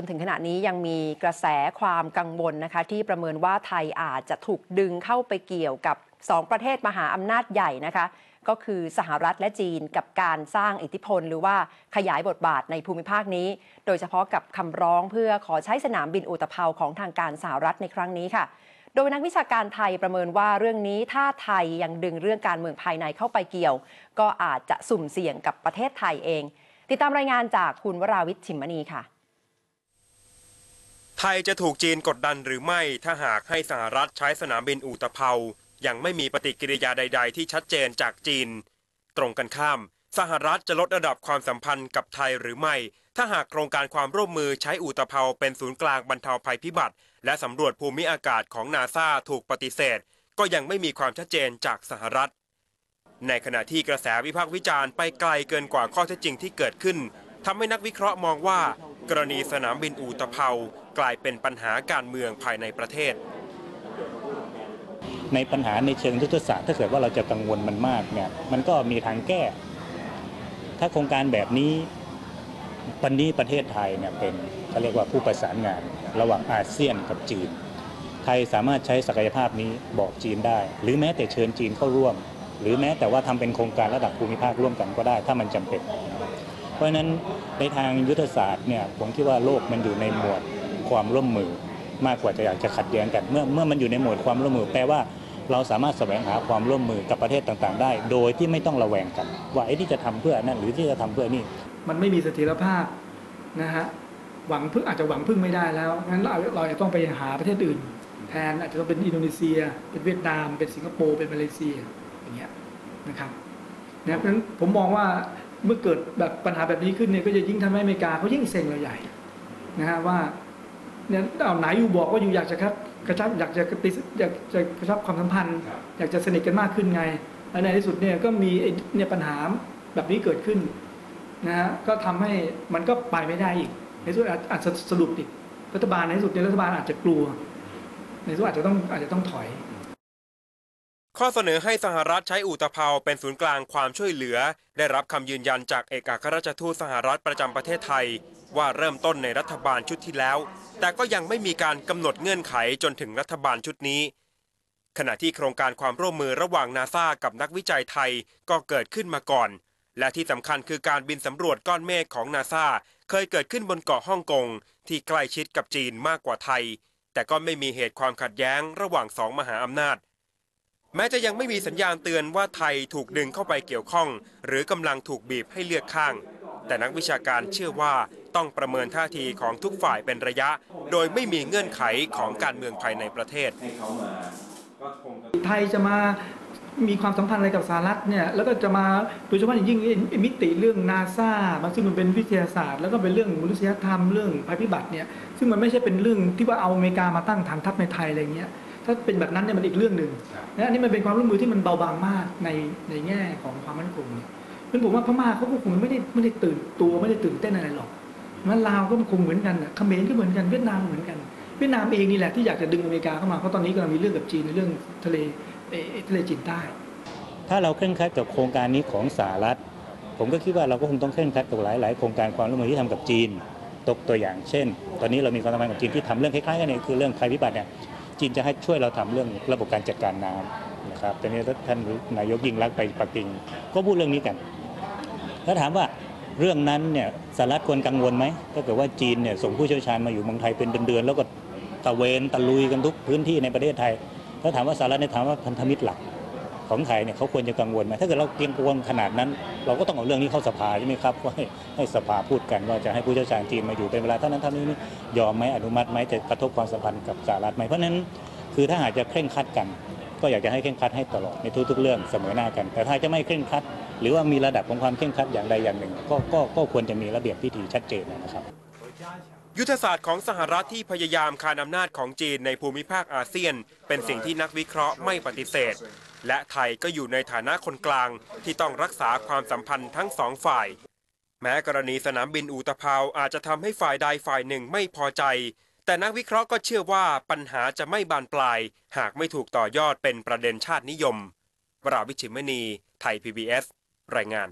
นถึงขณะนี้ยังมีกระแสความกังวลนะคะ ที่ประเมินว่าไทยอาจจะถูกดึงเข้าไปเกี่ยวกับ 2 ประเทศมหาอำนาจใหญ่นะคะ ก็คือสหรัฐและจีนกับการสร้างอิทธิพล หรือว่าขยายบทบาทในภูมิภาคนี้ โดยเฉพาะกับคำร้องเพื่อขอใช้สนามบินอุตภเปาของทางการสหรัฐในครั้งนี้ค่ะโดยนักวิชาการไทยประเมินว่าเรื่องนี้ถ้าไทยยังดึงเรื่องการเมืองภายในเข้าไปเกี่ยว ก็อาจจะสุ่มเสี่ยงกับประเทศไทยเอง ติดตามรายงานจากคุณวราวิทย์ชิมมณีค่ะ ไทยจะถูกจีนกดดันหรือไม่ถ้าหากให้สหรัฐใช้สนามบินอูตะเภายังไม่มีปฏิกิริยาใด ๆ ที่ชัดเจนจากจีน ตรงกันข้าม สหรัฐจะลดระดับความสัมพันธ์กับไทยหรือไม่ ถ้าหากโครงการความร่วมมือใช้อูตะเภาเป็นศูนย์กลางบรรเทาภัยพิบัติ และสำรวจภูมิอากาศของนาซาถูกปฏิเสธ ก็ยังไม่มีความชัดเจนจากสหรัฐ ในขณะที่กระแสวิพากษ์วิจารณ์ไปไกลเกินกว่าข้อเท็จจริงที่เกิดขึ้นทำให้นักวิเคราะห์มองว่า กรณีสนามบินอูตะเภา กลายเป็นปัญหาการเมืองภายในประเทศ ในปัญหาในเชิงยุทธศาสตร์ถ้าเกิดว่าเราจะกังวลมันมากเนี่ยมันก็มีทางแก้ ถ้าโครงการแบบนี้วันนี้ประเทศไทยเนี่ยเป็นเขาเรียกว่าผู้ประสานงาน ระหว่างอาเซียนกับจีน ไทยสามารถใช้ศักยภาพนี้บอกจีนได้ หรือแม้แต่เชิญจีนเข้าร่วม หรือแม้แต่ว่าทำเป็นโครงการระดับภูมิภาคร่วมกันก็ได้ ถ้ามันจำเป็น เพราะฉะนั้นในทางยุทธศาสตร์เนี่ยผมคิดว่าโลกมันอยู่ในหมวด ความร่วมมือ มากกว่าจะอยากจะขัดแย้งกัน เมื่อเมื่อมันอยู่ในโหมดความร่วมมือแปลว่าเราสามารถแสวงหาความร่วมมือกับประเทศต่างๆ ได้ โดยที่ไม่ต้องระแวงกัน ว่าไอ้นี่จะทำเพื่อนั่นหรือที่จะทำเพื่อนี่ มันไม่มีเสถียรภาพนะฮะหวังพึ่งอาจจะหวังพึ่งไม่ได้แล้วงั้นเราเราจะต้องไปหาประเทศอื่น แทนอาจจะต้องเป็นอินโดนีเซีย เป็นเวียดนาม เป็นสิงคโปร์เป็นมาเลเซียอย่างเงี้ยนะครับนะเพราะฉะนั้นผมมองว่าเมื่อเกิดแบบปัญหาแบบนี้ขึ้นเนี่ยก็จะยิ่งทำให้อเมริกาเขายิ่งเซ็งเราใหญ่นะฮะว่า เนี่ยเอาไหนอยู่บอกว่าอยู่อยากจะครับกระชับอยากจะกระติอยากจะกระชับความสัมพันธ์ อยากจะสนิทกันมากขึ้นไงและในที่สุดเนี่ยก็มีไอ้เนี่ยปัญหาแบบนี้เกิดขึ้นนะฮะก็ทำให้มันก็ไปไม่ได้อีก ในที่สุดอาจอาจจะสรุปอีกรัฐบาลในที่สุดเนี่ยรัฐบาลอาจจะกลัว ในที่สุดอาจจะต้องอาจจะต้องถอย ข้อเสนอให้สหรัฐใช้อูตะเภาเป็นศูนย์กลางความช่วยเหลือ ได้รับคำยืนยันจากเอกอัครราชทูตสหรัฐประจำประเทศไทย ว่าเริ่มต้นในรัฐบาลชุดที่แล้ว แต่ก็ยังไม่มีการกำหนดเงื่อนไขจนถึงรัฐบาลชุดนี้ ขณะที่โครงการความร่วมมือระหว่างนาซากับนักวิจัยไทยก็เกิดขึ้นมาก่อน และที่สำคัญคือการบินสำรวจก้อนเมฆของนาซาเคยเกิดขึ้นบนเกาะฮ่องกงที่ใกล้ชิดกับจีนมากกว่าไทย แต่ก็ไม่มีเหตุความขัดแย้งระหว่างสองมหาอำนาจ แม้จะยังไม่มีสัญญาณเตือนว่าไทยถูกดึงเข้าไปเกี่ยวข้อง หรือกำลังถูกบีบให้เลือกข้าง แต่นักวิชาการเชื่อว่าต้องประเมินท่าทีของทุกฝ่ายเป็นระยะ โดยไม่มีเงื่อนไขของการเมืองภายในประเทศ ไทยจะมามีความสัมพันธ์อะไรกับสหรัฐเนี่ยแล้วก็จะมาโดยเฉพาะอย่างยิ่งมิติเรื่องนาซาซึ่งมันเป็นวิทยาศาสตร์ แล้วก็เป็นเรื่องมนุษยธรรมเรื่องภัยพิบัติเนี่ยซึ่งมันไม่ใช่เป็นเรื่องที่ว่าเอาอเมริกามาตั้งฐานทัพในไทยอะไรเงี้ย ถ้าเป็นแบบนั้นเนี่ยมันอีกเรื่องหนึ่งนะอันนี้มันเป็นความร่วมมือที่มันเบาบางมากในในแง่ของความมั่นคงเนี่ยเพราะผมว่าพม่าเขาก็คงไม่ได้ไม่ได้ตื่นตัวไม่ได้ตื่นเต้นอะไรหรอกมันลาวก็คงเหมือนกันเขมรก็เหมือนกันเวียดนามเหมือนกันเวียดนามเองนี่แหละที่อยากจะดึงอเมริกาเข้ามาเพราะตอนนี้กำลังมีเรื่องกับจีนในเรื่องทะเลทะเลจีนใต้ ถ้าเราเคร่งครัดกับโครงการนี้ของสหรัฐ ผมก็คิดว่าเราก็คงต้องเคร่งครัดกับหลาย ๆ โครงการความร่วมมือที่ทำกับจีนตกตัวอย่างเช่น ตอนนี้เรามีความสัมพันธ์กับจีนที่ทำเรื่องคล้าย ๆ กันเนี่ยคือเรื่องภัยพิบัติเนี่ย จีนจะให้ช่วยเราทำเรื่องระบบการจัดการน้ำนะครับแต่นี้ท่านนายกยิ่งรักไปปักกิ่งก็พูดเรื่องนี้กัน แล้วถามว่าเรื่องนั้นเนี่ยสหรัฐควรกังวลไหมถ้าเกิดว่าจีนเนี่ยส่งผู้เชี่ยวชาญมาอยู่เมืองไทยเป็นเดือนๆแล้วก็ตะเวนตะลุยกันทุกพื้นที่ในประเทศไทยถ้าถามว่าสหรัฐในถามว่าพันธมิตรหลัก ของไทยเนี่ยเขาควรจะกังวลไหมถ้าเกิดเราเตรียมกังวลขนาดนั้น เราก็ต้องเอาเรื่องนี้เข้าสภาใช่ไหมครับว่าให้ให้สภาพูดกันว่าจะให้ผู้เชี่ยวชาญจีนมาอยู่เป็นเวลาเท่านั้นเท่านี้นยอมไหมอนุมัติไหมจะกระทบความสัมพันธ์กับสหรัฐไหมเพราะฉะนั้นคือถ้าหากจะเคร่งครัดกัน ก็อยากจะให้เคร่งครัดให้ตลอดในทุกๆเรื่องเสมอหน้ากัน แต่ถ้าจะไม่เคร่งครัด หรือว่ามีระดับของความเคร่งครัดอย่างใดอย่างหนึ่ง ก็ก็ก็ควรจะมีระเบียบพิธีชัดเจนนะครับยุทธศาสตร์ของสหรัฐที่พยายามคานอำนาจของจีนในภูมิภาคอาเซียน เป็นสิ่งที่นักวิเคราะห์ไม่ปฏิเสธ และไทยก็อยู่ในฐานะคนกลางที่ต้องรักษาความสัมพันธ์ทั้งสองฝ่าย แม้กรณีสนามบินอูตะเภาอาจจะทำให้ฝ่ายใดฝ่ายหนึ่งไม่พอใจ แต่นักวิเคราะห์ก็เชื่อว่าปัญหาจะไม่บานปลาย หากไม่ถูกต่อยอดเป็นประเด็นชาตินิยม วราวิชิมณี ไทย PBS รายงาน